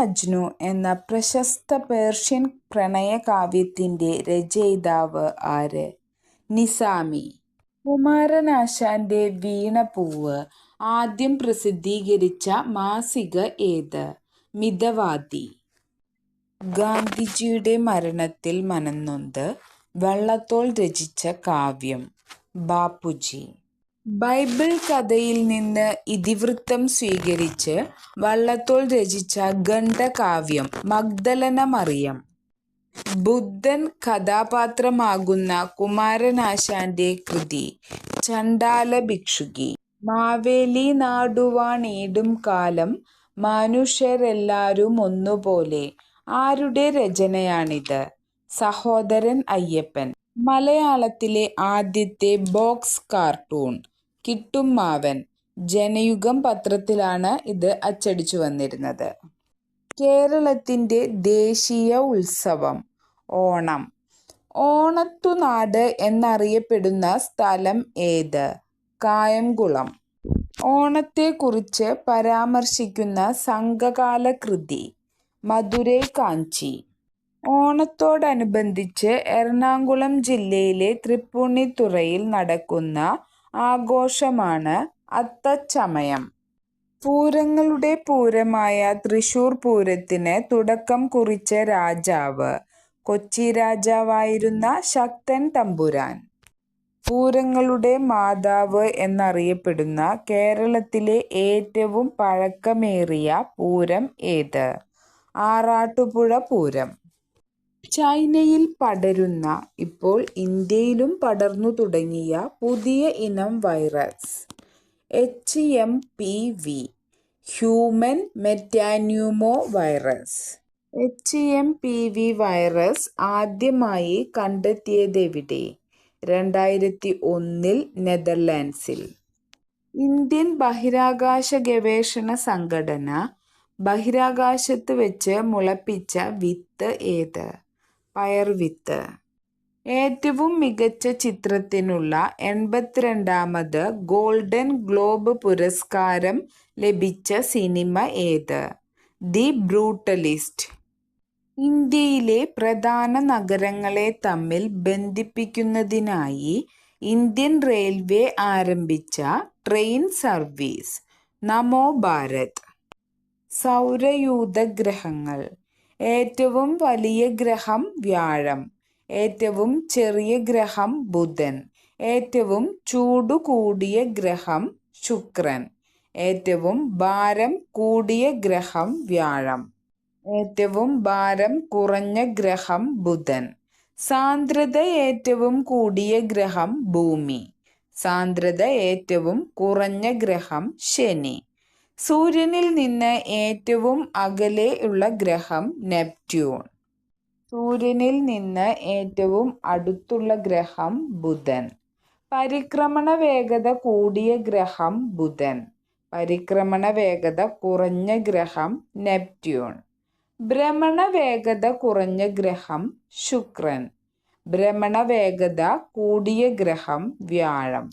മജ്നു എന്ന പ്രശസ്ത പേർഷ്യൻ പ്രണയകാവ്യത്തിന്റെ രചയിതാവ് ആര്? നിസാമി. കുമാരനാശാന്റെ വീണപൂവ് ആദ്യം പ്രസിദ്ധീകരിച്ച മാസിക ഏത്? മിതവാദി. ഗാന്ധിജിയുടെ മരണത്തിൽ മനന്നൊന്ത് വള്ളത്തോൾ രചിച്ച കാവ്യം? ബാപ്പുജി. ബൈബിൾ കഥയിൽ നിന്ന് ഇതിവൃത്തം സ്വീകരിച്ച് വള്ളത്തോൾ രചിച്ച ഖണ്ഡകാവ്യം മഗ്ദലനമറിയം. ബുദ്ധൻ കഥാപാത്രമാകുന്ന കുമാരനാശാന്റെ കൃതി ചണ്ടാല ഭിക്ഷുകി മാവേലി നാടുവാണീടും കാലം മനുഷ്യരെല്ലാരും ഒന്നുപോലെ ആരുടെ രചനയാണിത്? സഹോദരൻ അയ്യപ്പൻ. മലയാളത്തിലെ ആദ്യത്തെ ബോക്സ് കാർട്ടൂൺ? കിട്ടുമ്മാവൻ. ജനയുഗം പത്രത്തിലാണ് ഇത് അച്ചടിച്ചു വന്നിരുന്നത് കേരളത്തിന്റെ ദേശീയ ഉത്സവം? ഓണം. ഓണത്തുനാട് എന്നറിയപ്പെടുന്ന സ്ഥലം ഏത്? കായംകുളം. ഓണത്തെക്കുറിച്ച് പരാമർശിക്കുന്ന സംഘകാല കൃതി മധുരൈ കാഞ്ചി ഓണത്തോടനുബന്ധിച്ച് എറണാകുളം ജില്ലയിലെ തൃപ്പൂണിത്തുറയിൽ നടക്കുന്ന ആഘോഷമാണ് അത്തച്ചമയം. പൂരങ്ങളുടെ പൂരമായ തൃശൂർ പൂരത്തിന് തുടക്കം കുറിച്ച രാജാവ്? കൊച്ചി രാജാവായിരുന്ന ശക്തൻ തമ്പുരാൻ. പൂരങ്ങളുടെ മാതാവ് എന്നറിയപ്പെടുന്ന കേരളത്തിലെ ഏറ്റവും പഴക്കമേറിയ പൂരം ഏത്? ആറാട്ടുപുഴ പൂരം. ചൈനയിൽ പടരുന്ന, ഇപ്പോൾ ഇന്ത്യയിലും പടർന്നു തുടങ്ങിയ പുതിയ ഇനം virus? H. M. P. V. Human metapneumovirus. H. M. P. V. Virus ആദ്യമായി കണ്ടെത്തിയത് കണ്ടെത്തിയതെവിടെ? രണ്ടായിരത്തിയൊന്നിൽ നെതർലാൻഡ്സിൽ ഇന്ത്യൻ ബഹിരാകാശ ഗവേഷണ സംഘടന ബഹിരാകാശത്ത് വെച്ച് മുളപ്പിച്ച വിത്ത് ഏത്? പയർവിത്ത്. ഏറ്റവും മികച്ച ചിത്രത്തിനുള്ള എൺപത്തിരണ്ടാമത് ഗോൾഡൻ ഗ്ലോബ് പുരസ്കാരം ലഭിച്ച സിനിമ ഏത്? The brutalist. ഇന്ത്യയിലെ പ്രധാന നഗരങ്ങളെ തമ്മിൽ ബന്ധിപ്പിക്കുന്നതിനായി ഇന്ത്യൻ റെയിൽവേ ആരംഭിച്ച ട്രെയിൻ സർവീസ്? നമോ ഭാരത്. സൗരയൂഥഗ്രഹങ്ങൾ? ഏറ്റവും വലിയ ഗ്രഹം വ്യാഴം. ഏറ്റവും ചെറിയ ഗ്രഹം ബുധൻ. ഏറ്റവും ചൂടുകൂടിയ ഗ്രഹം ശുക്രൻ. ഏറ്റവും ഭാരം കൂടിയ ഗ്രഹം വ്യാഴം. ഏറ്റവും ഭാരം കുറഞ്ഞ ഗ്രഹം ബുധൻ. സാന്ദ്രത ഏറ്റവും കൂടിയ ഗ്രഹം ഭൂമി. സാന്ദ്രത ഏറ്റവും കുറഞ്ഞ ഗ്രഹം ശനി. സൂര്യനിൽ നിന്ന് ഏറ്റവും അകലെ ഉള്ള ഗ്രഹം നെപ്റ്റ്യൂൺ. സൂര്യനിൽ നിന്ന് ഏറ്റവും അടുത്തുള്ള ഗ്രഹം ബുധൻ. പരിക്രമണ വേഗത കൂടിയ ഗ്രഹം ബുധൻ. പരിക്രമണ വേഗത കുറഞ്ഞ ഗ്രഹം നെപ്റ്റ്യൂൺ. ഭ്രമണ വേഗത കുറഞ്ഞ ഗ്രഹം ശുക്രൻ. ഭ്രമണ വേഗത കൂടിയ ഗ്രഹം വ്യാഴം.